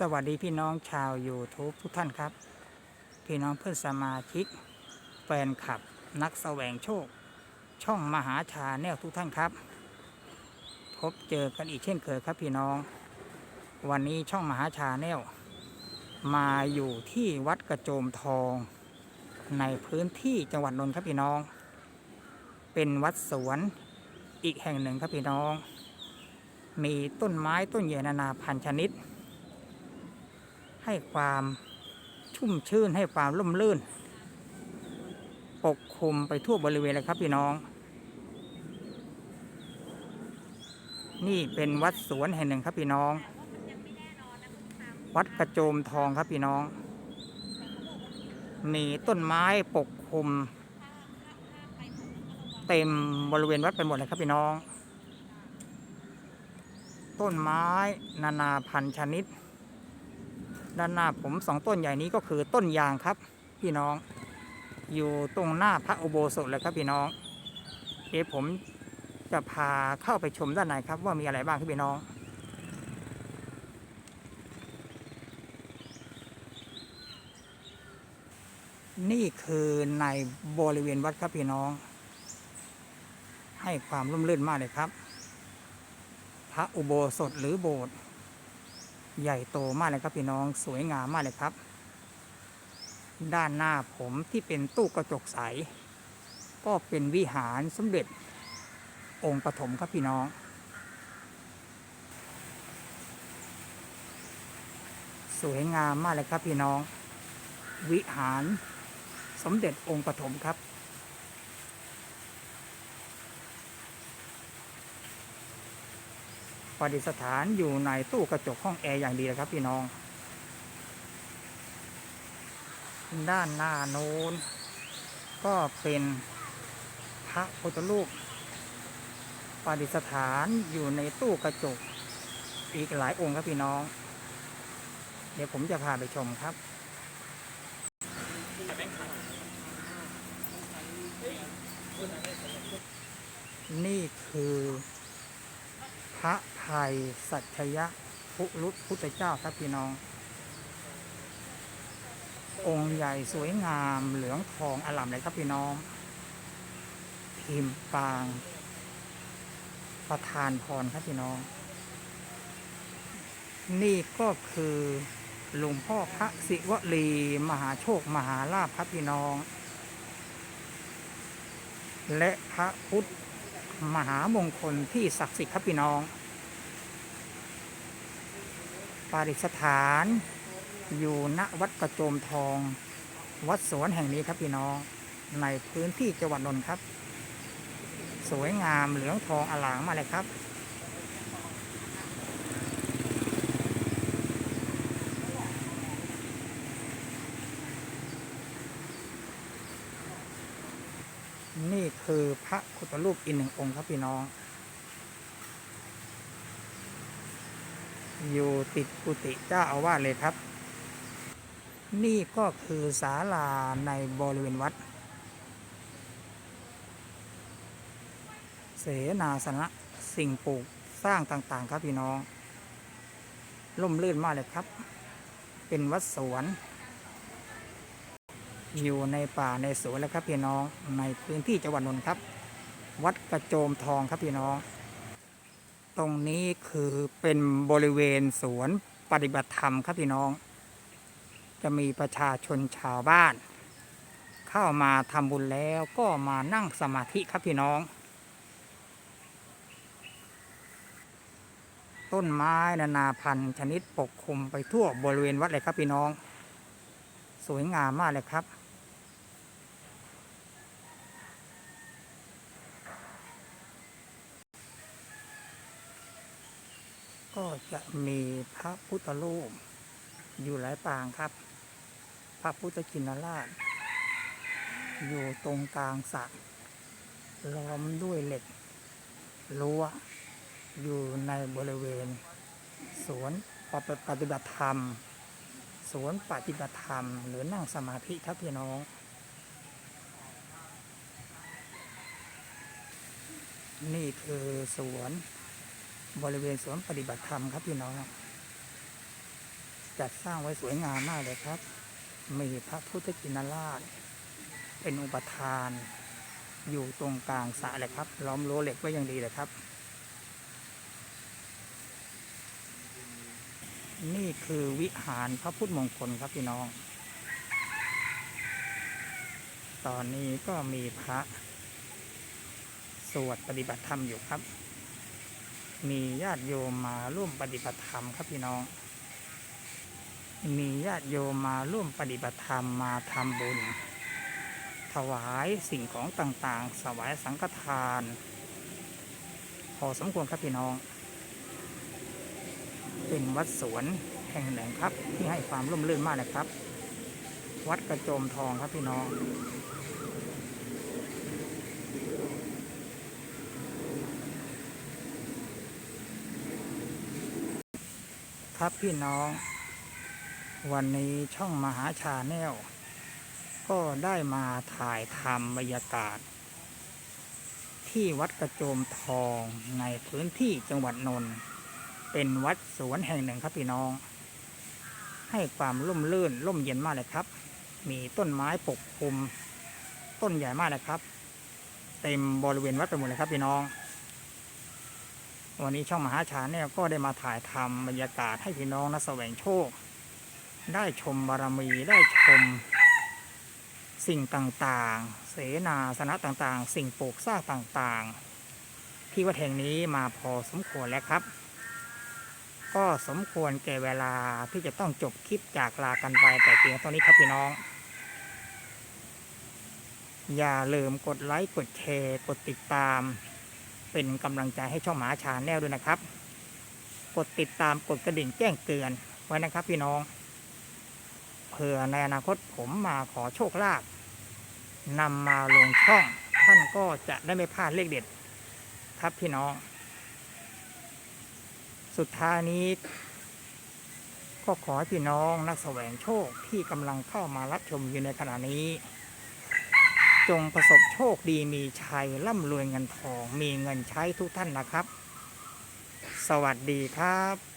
สวัสดีพี่น้องชาว YouTube ทุกท่านครับ พี่น้องเพื่อนสมาชิก แฟนคลับนักแสวงโชค ช่องมหาชาแนลทุกท่านครับ พบเจอกันอีกเช่นเคยครับพี่น้อง วันนี้ช่องมหาชาแนลมาอยู่ที่วัดกระโจมทองในพื้นที่จังหวัดนนท์ครับพี่น้อง เป็นวัดสวนอีกแห่งหนึ่งครับพี่น้อง มีต้นไม้ต้นใหญ่นานาพันชนิด ให้ความชุ่มชื่นให้ความร่มรื่น ปกคลุมไปทั่วบริเวณเลยครับพี่น้อง นี่เป็นวัดสวนแห่งหนึ่งครับพี่น้อง วัดกระโจมทองครับพี่น้อง มีต้นไม้ปกคลุม เต็มบริเวณวัดไปหมดเลยครับพี่น้อง ต้นไม้นานาพันธุ์ชนิด ด้านหน้าผมสองต้นใหญ่นี้ก็คือต้นยางครับพี่น้อง อยู่ตรงหน้าพระอุโบสถเลยครับพี่น้องเดี๋ยวผมจะพาเข้าไปชมด้านในครับว่ามีอะไรบ้างครับพี่น้องนี่คือในบริเวณวัดครับพี่น้อง ให้ความร่มรื่นมากเลยครับ พระอุโบสถหรือโบสถ์ ใหญ่โตมากเลยครับพี่น้องสวยงามมากเลยครับ ด้านหน้าผมที่เป็นตู้กระจกใส ก็เป็นวิหารสมเด็จ องค์ปฐมครับพี่น้องสวยงามมากเลยครับพี่น้อง วิหารสมเด็จองค์ปฐมครับ ประดิษฐานอยู่ในตู้กระจกห้องแอร์อย่างดีเลยครับพี่น้อง ด้านหน้าโน้น ก็เป็นพระพุทธรูปประดิษฐานอยู่ในตู้กระจกอีกหลายองค์ครับพี่น้อง เดี๋ยวผมจะพาไปชมครับนี่คือ พระภัยสัจยะพุรุษพุทธเจ้าครับพี่น้อง องค์ใหญ่สวยงามเหลืองทองอล่ำเลยครับพี่น้อง พิมพ์ปาง ประธานพรครับพี่น้อง นี่ก็คือหลวงพ่อพระศิวลีมหาโชคมหาลาภครับพี่น้อง และพระพุทธมหามงคลที่ศักดิ์สิทธิ์ครับพี่น้อง ปาริสถาน อยู่ณวัดกระโจมทอง วัดสวนแห่งนี้ครับพี่น้อง ในพื้นที่จังหวัดนนท์ครับ สวยงามเหลืองทองอลางมาเลยครับนี่คือพระพุทธรูปอีกหนึ่งองค์ครับพี่น้อง อยู่ติดกุฏิเจ้าอาวาสเลยครับ นี่ก็คือศาลาในบริเวณวัด เสนาสนะสิ่งปลูกสร้างต่างๆ ครับพี่น้องร่มรื่นมากเลยครับ เป็นวัดสวนอยู่ในป่าในสวนแล้วครับพี่น้องในพื้นที่จังหวัดนนท์ครับ วัดกระโจมทองครับพี่น้อง ตรงนี้คือเป็นบริเวณสวนปฏิบัติธรรมครับพี่น้อง จะมีประชาชนชาวบ้าน เข้ามาทำบุญแล้วก็มานั่งสมาธิครับพี่น้อง ต้นไม้นานาพันธุ์ชนิดปกคลุมไปทั่วบริเวณวัดเลยครับพี่น้อง สวยงามมากเลยครับ จะมีพระพุทธรูป อยู่หลายปางครับ พระพุทธชินราช อยู่ตรงกลางสระล้อมด้วยเหล็กรั้วอยู่ในบริเวณ สวนปฏิบัติธรรม สวนปฏิบัติธรรม หรือนั่งสมาธิครับพี่น้อง นี่คือสวน บริเวณสวนปฏิบัติธรรมครับพี่น้อง จัดสร้างไว้สวยงามมากเลยครับ มีพระพุทธจินราช เป็นอุปทาน อยู่ตรงกลางสระเลยครับ ล้อมรั้วเหล็กไว้อย่างดีเลยครับ นี่คือวิหารพระพุทธมงคลครับพี่น้อง ตอนนี้ก็มีพระสวดปฏิบัติธรรมอยู่ครับ มีญาติโยมมาร่วมปฏิบัติธรรมครับพี่น้อง มีญาติโยมมาร่วมปฏิบัติธรรมมาทำบุญ ถวายสิ่งของต่างๆสวายสังฆทาน พอสมควรครับพี่น้อง เป็นวัดสวนแห่งหนึ่งครับที่ให้ความร่มรื่นมากนะครับ วัดกระโจมทองครับพี่น้อง ครับพี่น้อง วันนี้ช่องมหาชาแนลก็ได้มาถ่ายทำบรรยากาศ ที่วัดกระโจมทองในพื้นที่จังหวัดนนท์เป็นวัดสวนแห่งหนึ่งครับพี่น้อง ให้ความร่มรื่นร่มเย็นมากเลยครับ มีต้นไม้ปกคลุม ต้นใหญ่มากเลยครับ เต็มบริเวณวัดไปหมดเลยครับพี่น้อง วันนี้ช่องมหาชาแนลก็ได้มาถ่ายทำบรรยากาศให้พี่น้องนักแสวงโชค ได้ชมบารมีได้ชมสิ่งต่างๆ เสนาสนะต่างๆ สิ่งปลูกสร้างต่างๆ ที่วัดแห่งนี้มาพอสมควรแล้วครับ ก็สมควรแก่เวลาที่จะต้องจบคลิปจากลากันไปแต่เพียงเท่านี้ครับพี่น้อง อย่าลืมกดไลค์กดแชร์กดติดตาม เป็นกำลังใจให้ช่องหมาชาแนลด้วยนะครับ กดติดตามกดกระดิ่งแจ้งเตือนไว้นะครับพี่น้องเผื่อในอนาคตผมมาขอโชคลาภนำมาลงช่อง ท่านก็จะได้ไม่พลาดเลขเด็ด ครับพี่น้อง สุดท้ายนี้ ก็ขอให้พี่น้องนักแสวงโชคที่กำลังเข้ามารับชมอยู่ในขณะนี้ จงประสบโชคดีมีชัยร่ำรวยเงินทองมีเงินใช้ทุกท่านนะครับ สวัสดีครับ